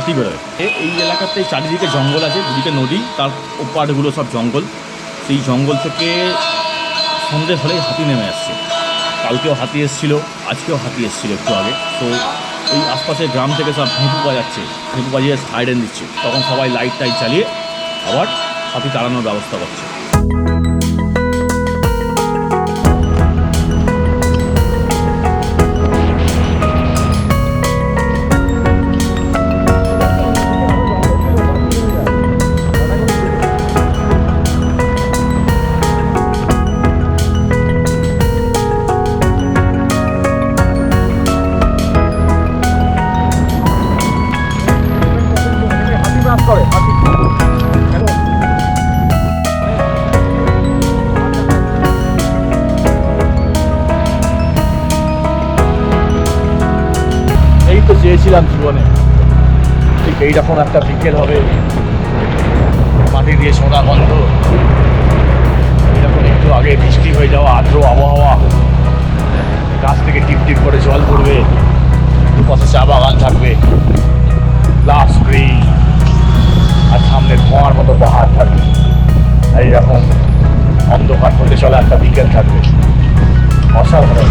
হাতি বেরোয়। এই এলাকাতে চারিদিকে জঙ্গল আছে, দুদিকে নদী, তার ওপারগুলো সব জঙ্গল। সেই জঙ্গল থেকে সন্ধ্যে হলেই হাতি নেমে আসছে। কালকেও হাতি এসেছিল, আজকেও হাতি এসেছিল একটু আগে। তো এই আশপাশের গ্রাম থেকে সব ভেঁপু বাজাচ্ছে ভেঁপু বাজিয়ে সাইডেন দিচ্ছে। তখন সবাই লাইট টাইট চালিয়ে আবার হাতি তাড়ানোর ব্যবস্থা করছে। এইরকম একটা বিকেল হবে, মাটি দিয়ে সোনা গন্ধ এরকম একটু আগে বৃষ্টি হয়ে যাওয়া, আর্দ্র আবহাওয়া, গাছ থেকে টিপ টিপ করে জল পড়বে, দুপাশে চা বাগান থাকবে লাস্ট গ্রিন আর সামনে ধোঁয়ার মতো পাহাড় থাকবে। এইরকম অন্ধকার হতে চলা একটা বিকেল থাকবে। অসাধারণ।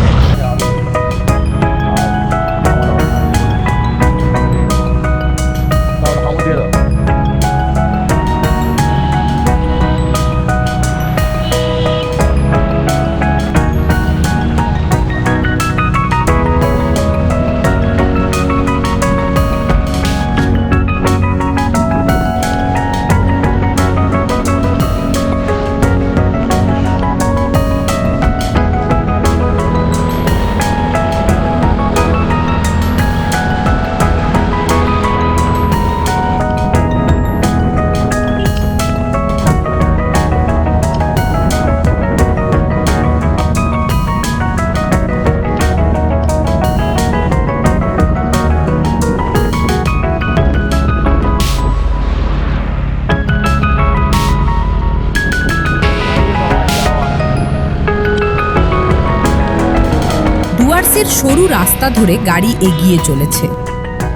ডুয়ার্সের সরু রাস্তা ধরে গাড়ি এগিয়ে চলেছে।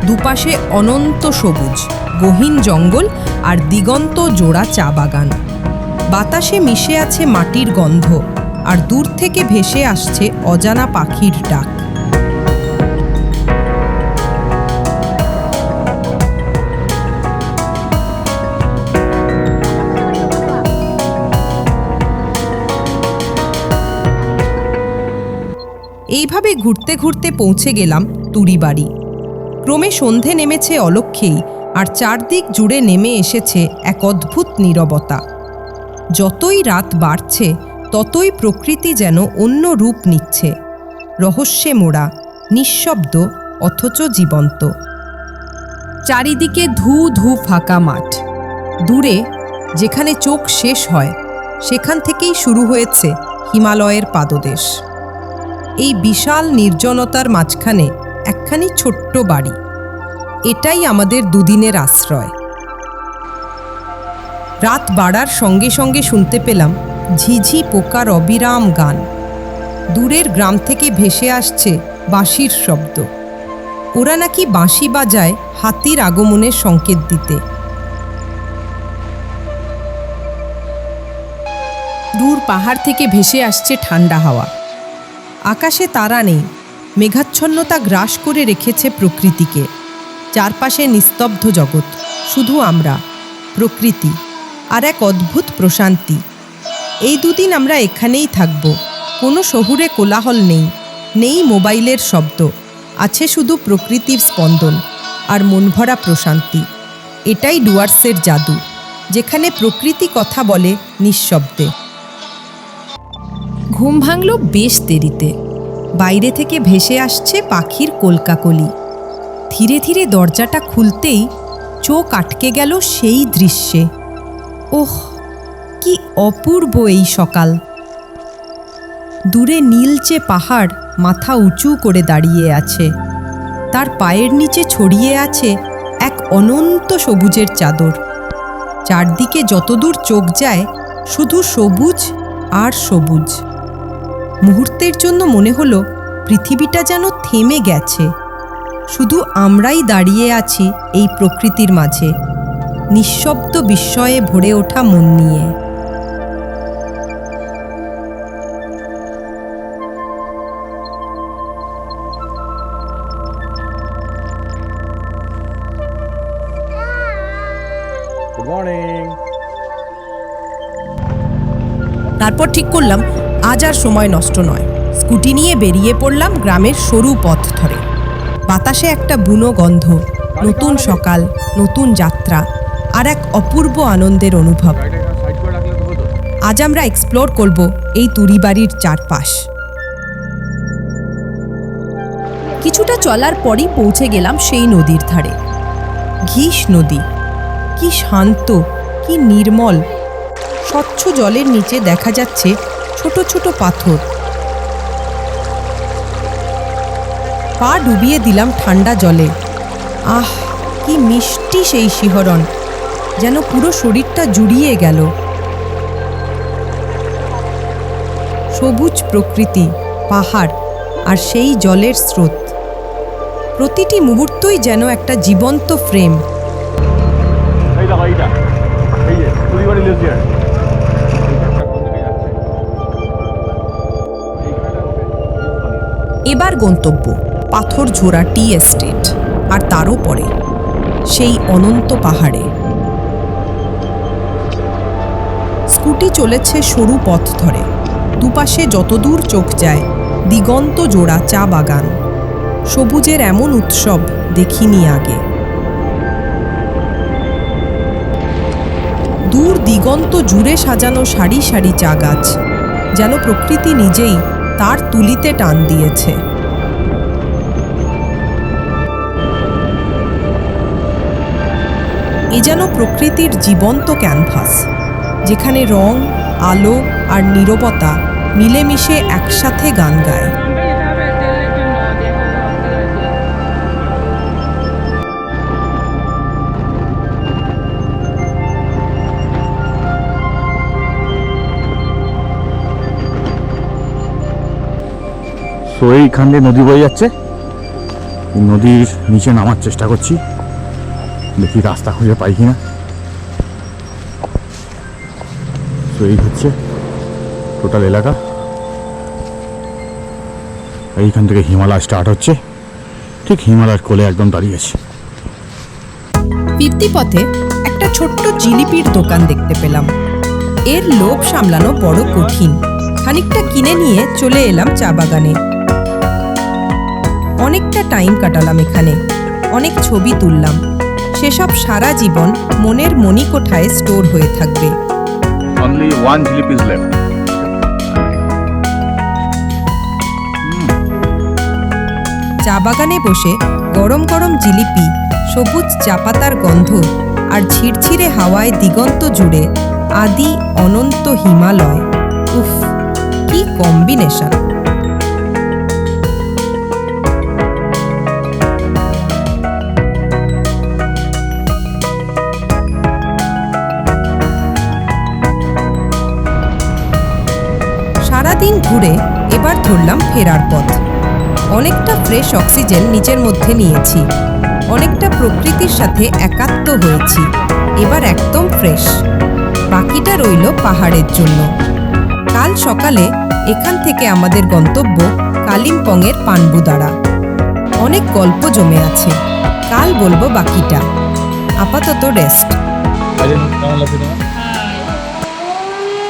দুপাশে অনন্ত সবুজ, গহীন জঙ্গল আর দিগন্ত জোড়া চা বাগান। বাতাসে মিশে আছে মাটির গন্ধ আর দূর থেকে ভেসে আসছে অজানা পাখির ডাক। এইভাবে ঘুরতে ঘুরতে পৌঁছে গেলাম তুড়িবাড়ি ক্রমে সন্ধে নেমেছে অলক্ষেই আর চারদিক জুড়ে নেমে এসেছে এক অদ্ভুত নীরবতা। যতই রাত বাড়ছে, ততই প্রকৃতি যেন অন্য রূপ নিচ্ছে। রহস্যে মোড়া, নিঃশব্দ, অথচ জীবন্ত। চারিদিকে ধু ধু ফাঁকা মাঠ। দূরে, যেখানে চোখ শেষ হয়, সেখান থেকেই শুরু হয়েছে হিমালয়ের পাদদেশ। এই বিশাল নির্জনতার মাঝখানে একখানি ছোট্ট বাড়ি। এটাই আমাদের দুদিনের আশ্রয়। রাত বাড়ার সঙ্গে সঙ্গে শুনতে পেলাম ঝিঝি পোকার অবিরাম গান। দূরের গ্রাম থেকে ভেসে আসছে বাঁশির শব্দ। ওরা নাকি বাঁশি বাজায় হাতির আগমনের সংকেত দিতে। দূর পাহাড় থেকে ভেসে আসছে ঠান্ডা হাওয়া। আকাশে তারা নেই, মেঘাচ্ছন্নতা গ্রাস করে রেখেছে প্রকৃতিকে। চারপাশে নিস্তব্ধ জগৎ, শুধু আমরা, প্রকৃতি আর এক অদ্ভুত প্রশান্তি। এই দুদিন আমরা এখানেই থাকব, কোনো শহুরে কোলাহল নেই নেই মোবাইলের শব্দ, আছে শুধু প্রকৃতির স্পন্দন আর মনভরা প্রশান্তি। এটাই ডুয়ার্সের জাদু, যেখানে প্রকৃতি কথা বলে নিঃশব্দে। ঘুম ভাঙল বেশ দেরিতে। বাইরে থেকে ভেসে আসছে পাখির কলকাকলি। ধীরে ধীরে দরজাটা খুলতেই চোখ আটকে গেল সেই দৃশ্যে। ওহ, কি অপূর্ব এই সকাল। দূরে নীলচে পাহাড় মাথা উঁচু করে দাঁড়িয়ে আছে। তার পায়ের নিচে ছড়িয়ে আছে এক অনন্ত সবুজের চাদর। চারদিকে যতদূর চোখ যায় শুধু সবুজ আর সবুজ। মুহূর্তের জন্য মনে হলো পৃথিবীটা যেন থেমে গেছে। শুধু আমরাই দাঁড়িয়ে আছি এই প্রকৃতির মাঝে নিঃশব্দ বিস্ময়ে ভরে ওঠা মন নিয়ে। তারপর ঠিক করলাম আজ আর সময় নষ্ট নয়। স্কুটি নিয়ে বেরিয়ে পড়লাম গ্রামের সরু পথ ধরে। বাতাসে একটা বুনো গন্ধ, নতুন সকাল, নতুন যাত্রা আর এক অপূর্ব আনন্দের অনুভব। আজ আমরা এক্সপ্লোর করব এই তুরিবাড়ির চারপাশ। কিছুটা চলার পরই পৌঁছে গেলাম সেই নদীর ধারে। ঘিস নদী। কি শান্ত, কি নির্মল। স্বচ্ছ জলের নিচে দেখা যাচ্ছে ছোট ছোট পাথর। পা ডুবিয়ে দিলাম ঠান্ডা জলে। আহ, কি মিষ্টি সেই শিহরণ, যেন পুরো শরীরটা জুড়িয়ে গেল। সবুজ প্রকৃতি, পাহাড় আর সেই জলের স্রোত। প্রতিটি মুহূর্তই যেন একটা জীবন্ত ফ্রেম। এইটা। এই যে এবার গন্তব্য, পাথর ঝোড়া টি এস্টেট, আর তারও পরে সেই অনন্ত পাহাড়ে। স্কুটি চলেছে সরু পথ ধরে। দুপাশে যতদূর চোখ যায়, দিগন্ত জোড়া চা বাগান। সবুজের এমন উৎসব দেখিনি আগে। দূর দিগন্ত জুড়ে সাজানো সারি সারি চা গাছ, যেন প্রকৃতি নিজেই তার তুলিতে টান দিয়েছে। এ যেন প্রকৃতির জীবন্ত ক্যানভাস, যেখানে রং, আলো আর নিরবতা মিলেমিশে একসাথে গান গায়। সো এইখান দিয়ে নদী বয়ে যাচ্ছে। নদীর নিচে নামার চেষ্টা করছি। দেখি রাস্তা খুঁজে পাই কিনা। সো এই হচ্ছে টোটাল এলাকা। এইখান থেকে হিমালয় স্টার্ট হচ্ছে। ঠিক হিমালয়ের কোলে একদম দাঁড়িয়ে আছে। পথে একটা ছোট্ট জিলিপির দোকান দেখতে পেলাম। এর লোভ সামলানো বড় কঠিন। খানিকটা কিনে নিয়ে চলে এলাম চা বাগানে। অনেকটা টাইম কাটালাম এখানে। অনেক ছবি তুললাম। সেসব সারা জীবন মনের মণিকোঠায় স্টোর হয়ে থাকবে। Only one jalebi is left চা বাগানে বসে গরম গরম জিলিপি সবুজ চা পাতার গন্ধ আর ঝিরঝিরে হাওয়ায় দিগন্ত জুড়ে আদি অনন্ত হিমালয়। উফ কি কম্বিনেশন ধরলাম ফেরার পথ। অনেকটা ফ্রেশ অক্সিজেন নিজের মধ্যে নিয়েছি। অনেকটা প্রকৃতির সাথে একাত্ম হয়েছি। এবার একদম ফ্রেশ বাকিটা রইল পাহাড়ের জন্য। কাল সকালে এখান থেকে আমাদের গন্তব্য কালিম্পংয়ের পানবুদারা। অনেক গল্প জমে আছে। কাল বলব বাকিটা। আপাতত রেস্ট তোমার?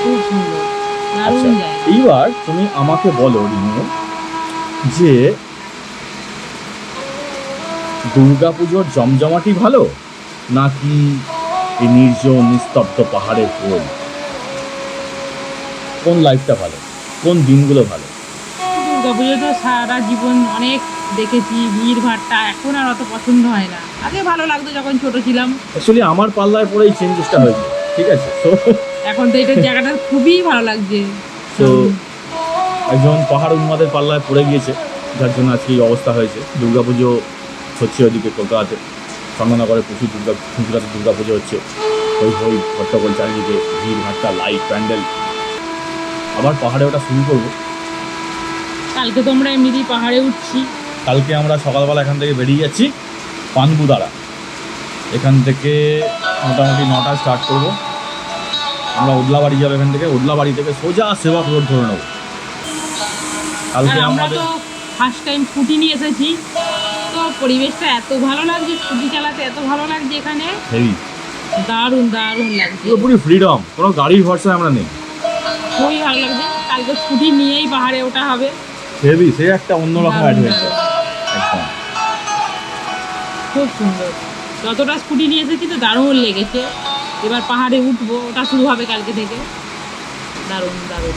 খুব সুন্দর। এইবার তুমি আমাকে বলো রিনু যে দুর্গাপুজোর জমজমাটি ভালো নাকি এই নির্জন নিস্তব্ধ পাহাড়ের কোল কোন লাইফটা ভালো? কোন দিনগুলো ভালো? দুর্গাপুজো তো সারা জীবন অনেক দেখেছি ভিড় ভাড়টা এখন আর অত পছন্দ হয় না। আগে ভালো লাগতো যখন ছোট ছিলাম। অ্যাকচুয়ালি আমার পাল্লায় পরে এই চেঞ্জেসটা হয়েছে ঠিক আছে? তো এখন তো এটা জায়গাটা খুবই ভালো লাগছে। তো একজন পাহাড় উন্মাদের পাল্লায় পড়ে গিয়েছে যার জন্য আজকে এই অবস্থা হয়েছে। দুর্গাপুজো হচ্ছে ওদিকে কলকাতাতে। চন্দননগরে প্রচুর দুর্গা গুজরাটে দুর্গাপুজো হচ্ছে। হই হই হট্টগোল চারিদিকে ভিড় ভাট্টা লাইট প্যান্ডেল। আবার পাহাড়ে ওটা শুরু করব। কালকে তো আমরা এমনিতেই পাহাড়ে উঠছি। কালকে আমরা সকালবেলা এখান থেকে বেরিয়ে যাচ্ছি পানবুদারা। এখান থেকে মোটামুটি নটা স্টার্ট করব। আমরা ওদলাবাড়ি যাব এখান থেকে। ওদলাবাড়ি থেকে সোজা সেবক রোড ধরে নেব। কালকে আমরা তো ফার্স্ট টাইম স্কুটি নিয়ে এসেছি। তো পরিবেশটা এত ভালো লাগছে স্কুটি চালাতে এত ভালো লাগছে এখানে। হেভি দারুণ দারুণ লাগছে। পুরোপুরি ফ্রিডম কোনো গাড়ির ভরসায় আমরা নেই। খুবই ভালো লাগছে। কালকে স্কুটি নিয়েই পাহাড়ে ওঠা হবে। হেভি সে একটা অন্যরকম অ্যাডভেঞ্চার একদম। খুব সুন্দর। যতটা স্কুটি নিয়ে এসেছি তো দারুণ লেগেছে। এবার পাহাড়ে উঠবো ওটা শুরু হবে কালকে থেকে। দারুণ দারুণ।